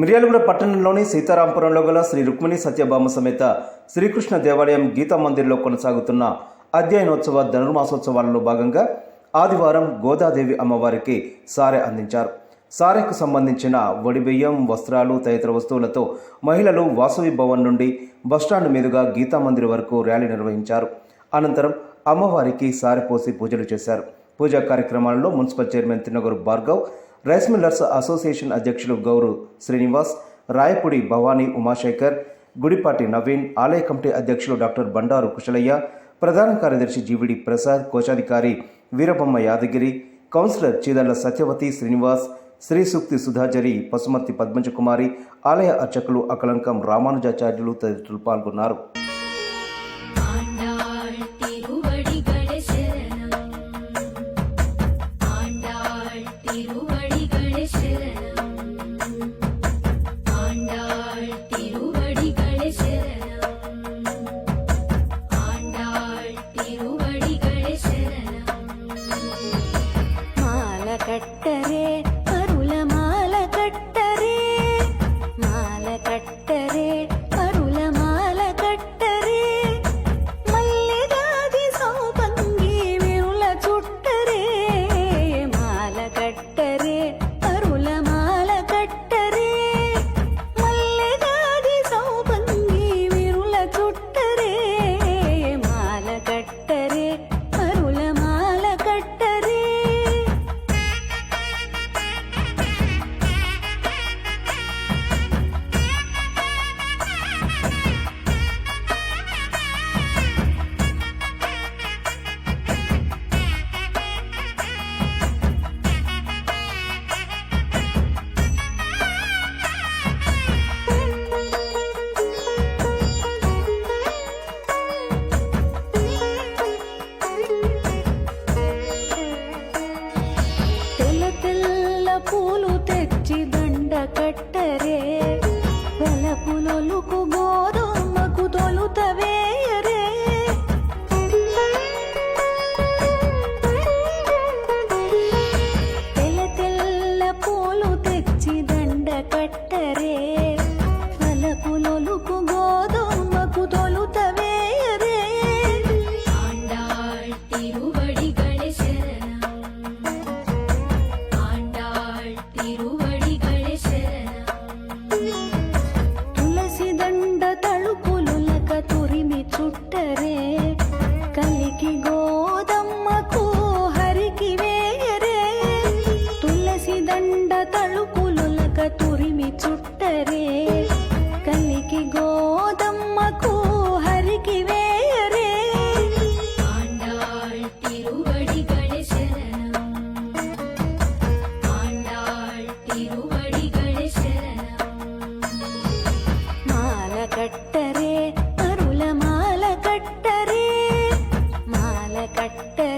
మిర్యాలగూడ పట్టణంలోని సీతారాంపురంలో గల శ్రీ రుక్మిణి సత్యభామ సమేత శ్రీకృష్ణ దేవాలయం గీతా మందిర్లో కొనసాగుతున్న అధ్యయనోత్సవ ధనుర్మాసోత్సవాలలో భాగంగా ఆదివారం గోదాదేవి అమ్మవారికి సారె అందించారు. సారెకు సంబంధించిన వడిబియ్యం వస్త్రాలు తదితర వస్తువులతో మహిళలు వాసవి భవన్ నుండి బస్టాండ్ మీదుగా గీతా మందిర్ వరకు ర్యాలీ నిర్వహించారు. అనంతరం అమ్మవారికి సారె పోసి పూజలు చేశారు. పూజా కార్యక్రమాలలో municipal chairman Tinnaguru Bhargav rice millers association అధ్యక్షులు గౌరు శ్రీనివాస్ రాయపూడి భవానీ ఉమాశేఖర్ గుడిపాటి నవీన్ ఆలయ కమిటీ అధ్యక్షులు డాక్టర్ బండారు కుశలయ్య ప్రధాన కార్యదర్శి జీవిడి ప్రసాద్ కోశాధికారి వీరబొమ్మ యాదగిరి కౌన్సిలర్ చీదళ్ళ సత్యవతి శ్రీనివాస్ శ్రీ సూక్తి సుధాజరి పసుమర్తి పద్మజకుమారి ఆలయ అర్చకులు అకలంకం రామానుజాచార్యులు తదితరులు పాల్గొన్నారు. கட்ட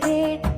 रे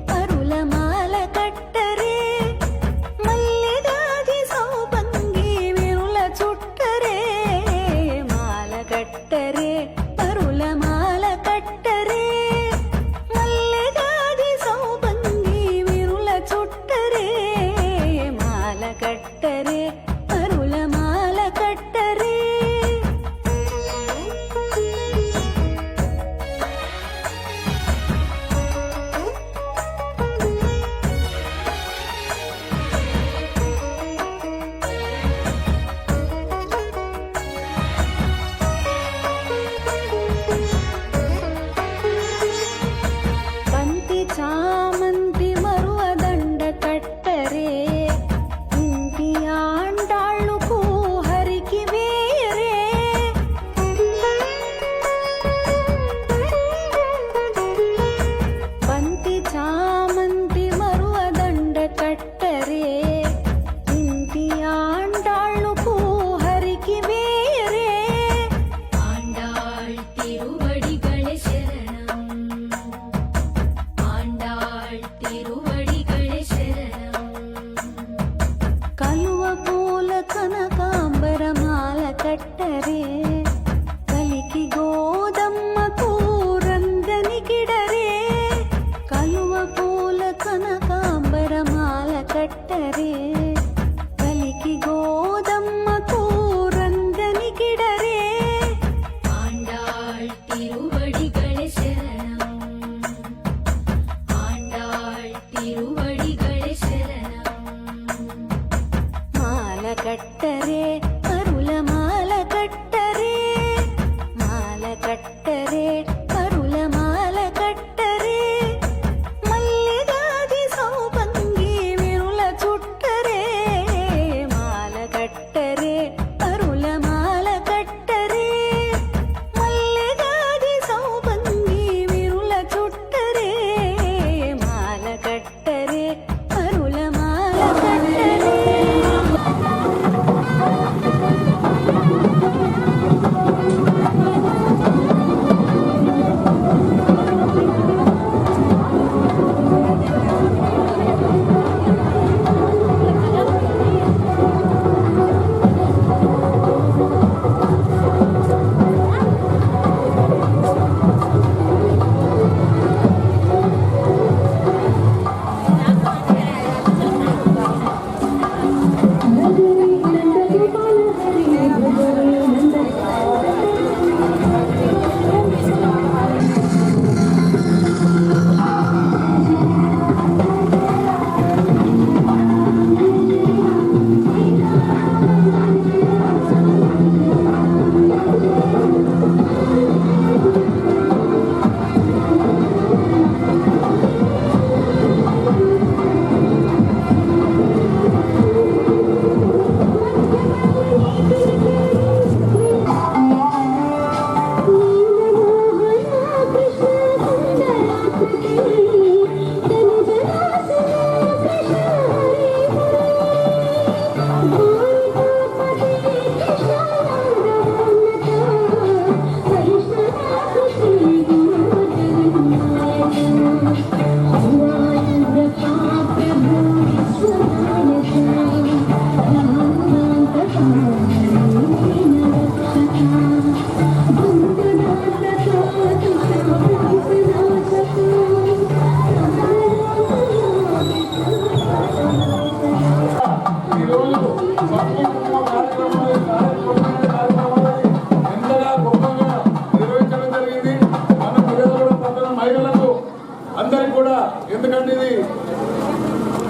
కూడా ఎందుకంటే ఇది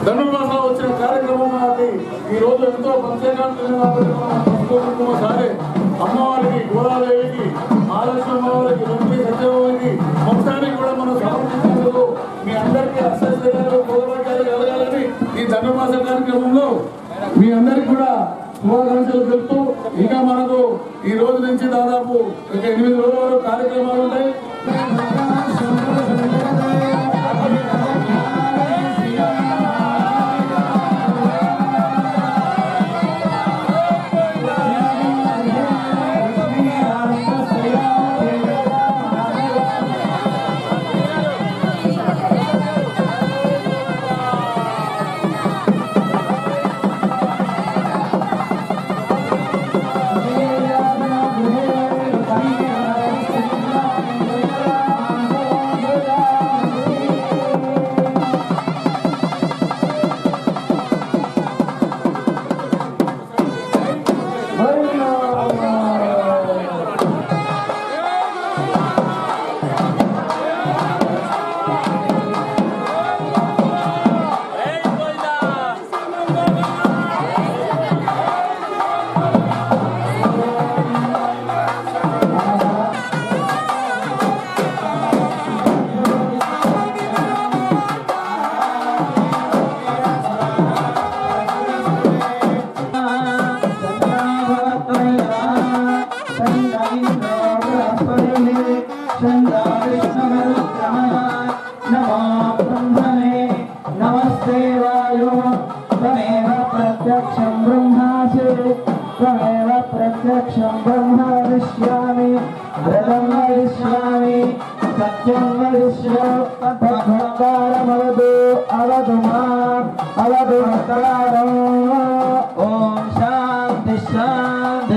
ధనుర్మాసంలో వచ్చిన కార్యక్రమం అది. ఈ రోజు ఎంతో ప్రత్యేకంగా సరే అమ్మవారికి గోదాదేవికి మహాలక్ష్మి అమ్మవారికి లక్ష్మీ సత్యవారికి మొత్తానికి కూడా మనం సమర్పించేందుకు మీ అందరికీ అక్షరాలు గౌరవాలు కలగాలని ఈ ధనుర్మాస కార్యక్రమంలో మీ అందరికి కూడా శుభాకాంక్షలు తెలుపుతూ ఇంకా మనకు ఈ రోజు నుంచి దాదాపు ఒక ఎనిమిది రోజుల వరకు కార్యక్రమాలు ఉంటాయి.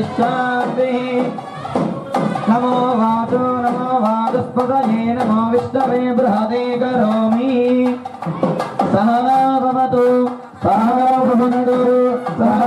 విశ్వాంతి నమో వాతో నమో వాదుస్పదయే నమో విష్ణవే బృహదే కరోమి. సహనా భవతు సహనో భువనడు సహ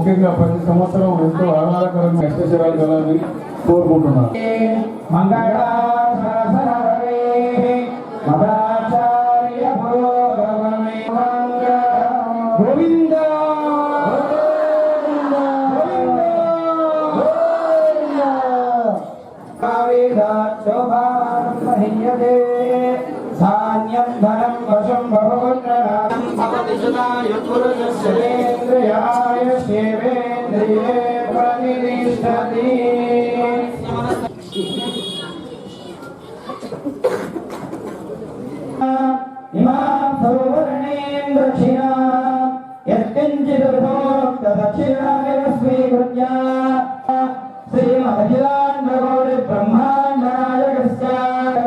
ముఖ్యంగా ప్రతి సంవత్సరం ఎంతో ఆహ్లాదకరంగా అష్టశరాలు కలని కోరుకుంటున్నాను इमां सौवर्णेन दक्षिणा यत्किञ्चिदर्थोक्तदक्षिणामेव स्वीकृत्य श्रीमदखिलाण्डकोटिब्रह्माण्डनायकस्य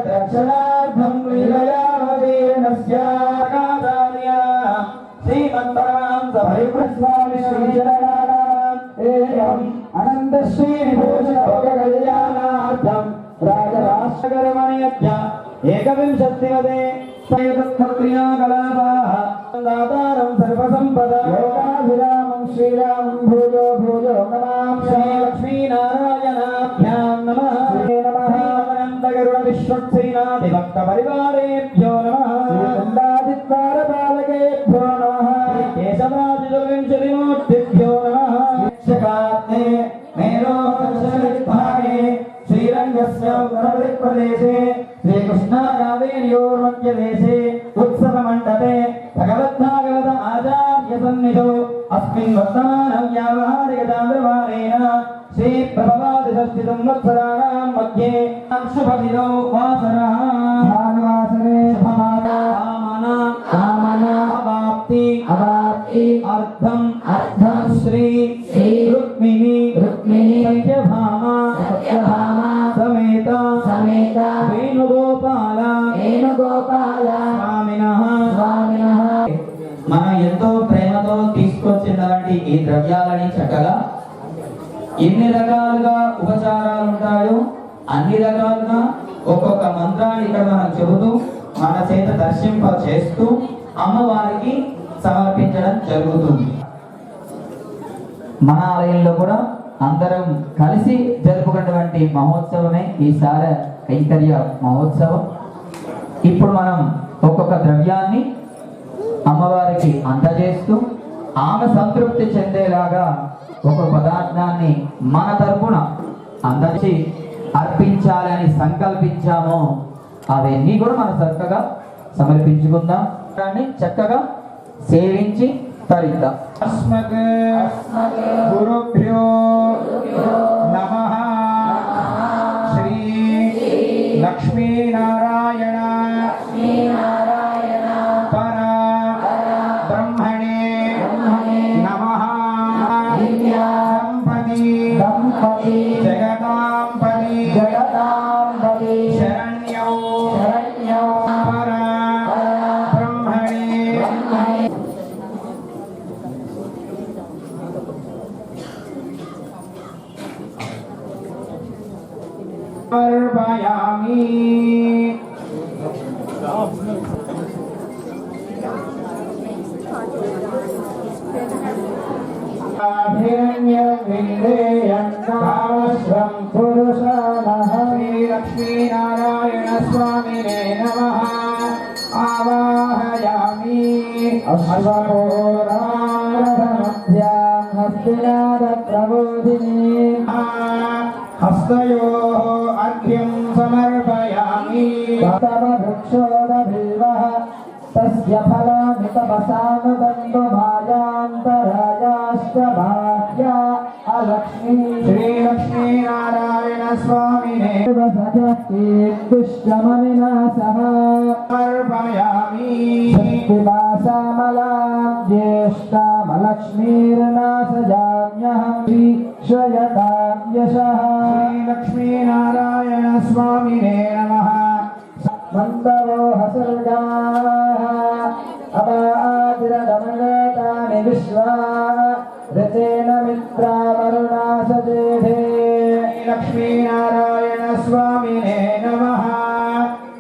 दक्षिणार्थं लीलयावतीर्णस्य काचार्य श्रीमन्तरां सभैप्रस्वामि श्रीचरणानाम् एवम् अनन्तश्रीविभूषणकल्याणार्थं राजराष्ट्रकर्मण्यज्ञ एकविंशतिवदे क्रियाकलापाः दातारं सर्वसम्पदा लोकाभिरामं श्रीरामं भूयो भूयो नमामि श्रीलक्ष्मीनारायणाभ्यां नमः श्री नमः अनन्तगरुडविश्वक्सेनाधिभक्तपरिवारेभ्यो नमः श्रीदण्डादिद्वारपालकेभ्यो नमः केशवादिचतुर्विंशतिमूर्तिभ्यो नमः शिक्षकात्मे मेरोदर्शनविभागे श्रीरङ्गस्य उत्तरप्रदेशे श्रीकृष्णाकावेर्योर्मध्यदेशे उत्सवमण्डपे भगवद्भागवत आचार्यसन्निधौ अस्मिन् वर्तमानं व्यावहारिकताम्रवारेण श्रीप्रभवादिषष्टिसंवत्सराणां मध्ये शुभदिनौ वासरः भानुवासरे शुभमाना कामना अवाप्ति अवाप्ति अर्थम् अर्थं श्री श्री रुक्मिणी रुक्मिणी सत्यभामा सत्यभामा ఈ ద్రవ్యాలని చక్కగా ఎన్ని రకాలుగా ఉపచారాలు ఉంటాయో అన్ని రకాలుగా ఒక్కొక్క మంత్రాన్ని ఇక్కడ మనం చెబుతూ మన చేత దర్శింప చేస్తూ అమ్మవారికి సమర్పించడం జరుగుతుంది. మన ఆలయంలో కూడా అందరం కలిసి జరుపుకున్నటువంటి మహోత్సవమే ఈసారి సార కైంకర్య మహోత్సవం. ఇప్పుడు మనం ఒక్కొక్క ద్రవ్యాన్ని అమ్మవారికి అందజేస్తూ ఆమె సంతృప్తి చెందేలాగా ఒక పదార్థాన్ని మన తరపున అందజేసి అర్పించాలని సంకల్పించామో అవన్నీ కూడా మనం చక్కగా సమర్పించుకుందాం. దాన్ని చక్కగా సేవించి తరిద్దాం అస్మత్ గురుభ్యో నమ. శ్రీ లక్ష్మీనారాయణ సమర్పయామి. హిరణ్యవిందేయంగాశ్రం పురుషానః శ్రీలక్ష్మీనారాయణ స్వామినే నమః. ఆవాహయామి. అశ్వపూరారథమధ్యాం హస్తినాద ప్రబోధిని హస్తయోः अर्घ्यं समर्पयामि। तव वृक्षोदभिवः तस्य फलानि तपसानुबन्धुभाजान्तरायाश्च भाग्या अलक्ष्मी। श्रीलक्ष्मीनारायणस्वामिने। सह समर्पयामि शक्तिपाशामलां ज्येष्ठामलक्ष्मीर्नासजाम्यहं वीक्षयतां यशः श्रीलक्ष्मीनारायणस्वामिने नमः मन्दवोह सर्गाः अपादिरगमनेतानि विश्वा ऋतेन मित्रावरुणा सदेधे लक्ष्मीनारायणस्वामिने नमः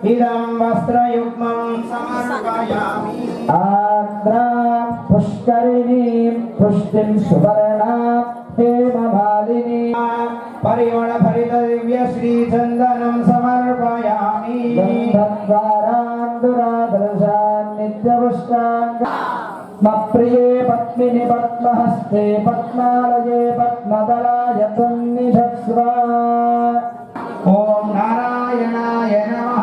ఇదం వస్త్రయుగ్మం సమర్పయామి ఆద్ర పుష్కరిణి పుష్టిం సువర్ణ హేమమాలిని పరిమళ భరిత దివ్య శ్రీ చందనం సమర్పయామి గంధద్వారాంధురాదర్శాన్ నిత్య పుష్టాంగ మప్రియే పద్మహస్తే పద్మాలయే పద్మదలాయ సన్నిధస్వ ఓం నారాయణాయ నమ.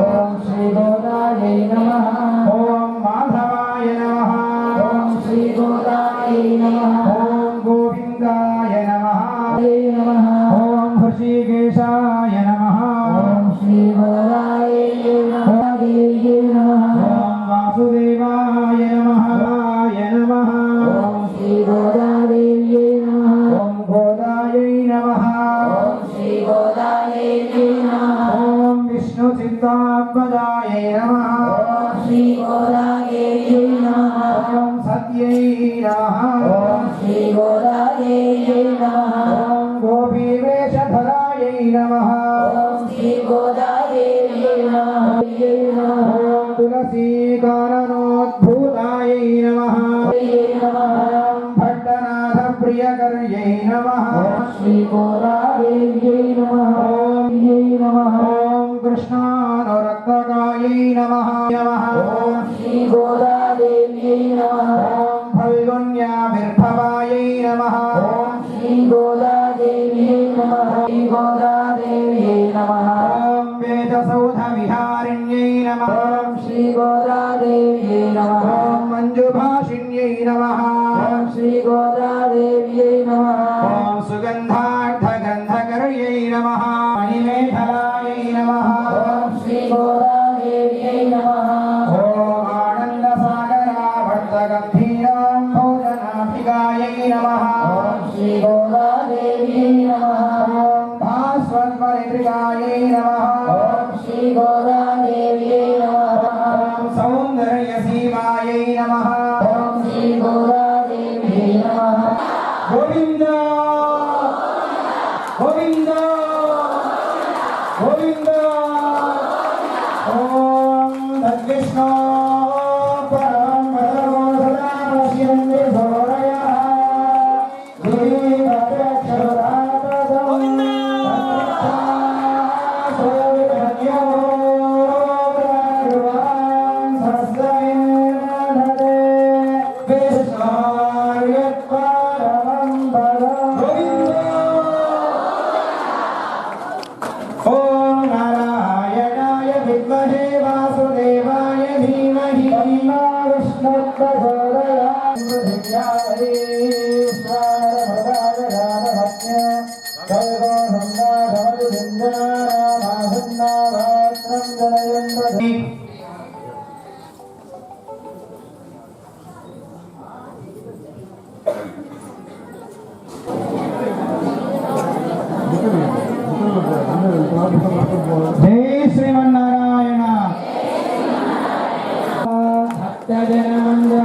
ఓం శ్రీ గోదాయ నమ. Vivo. Ah. Dada Namanda.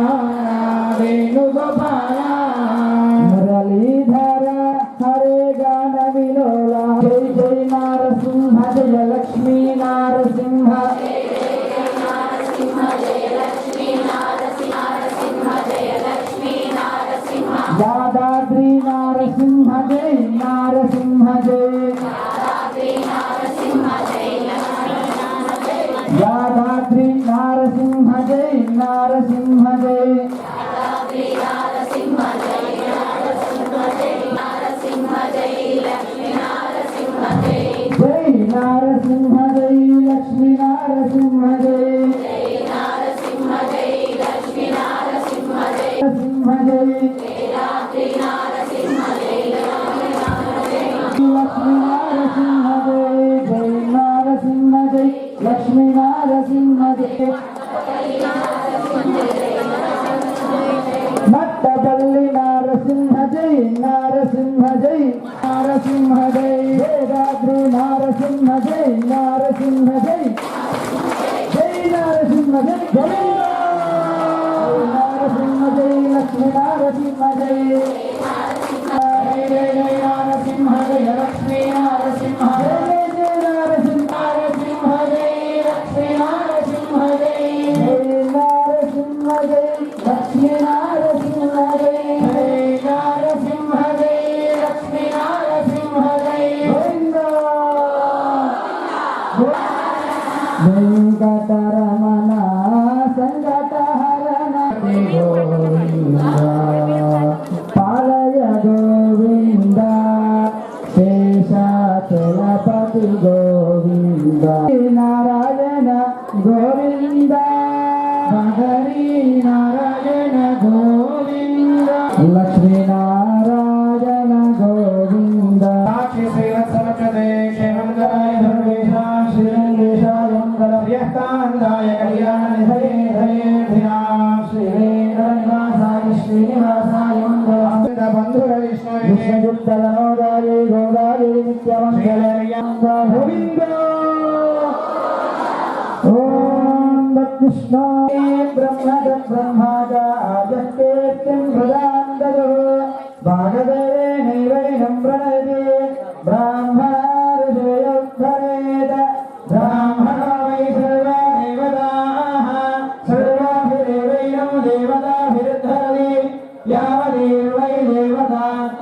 सैवत्समचते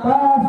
Paz.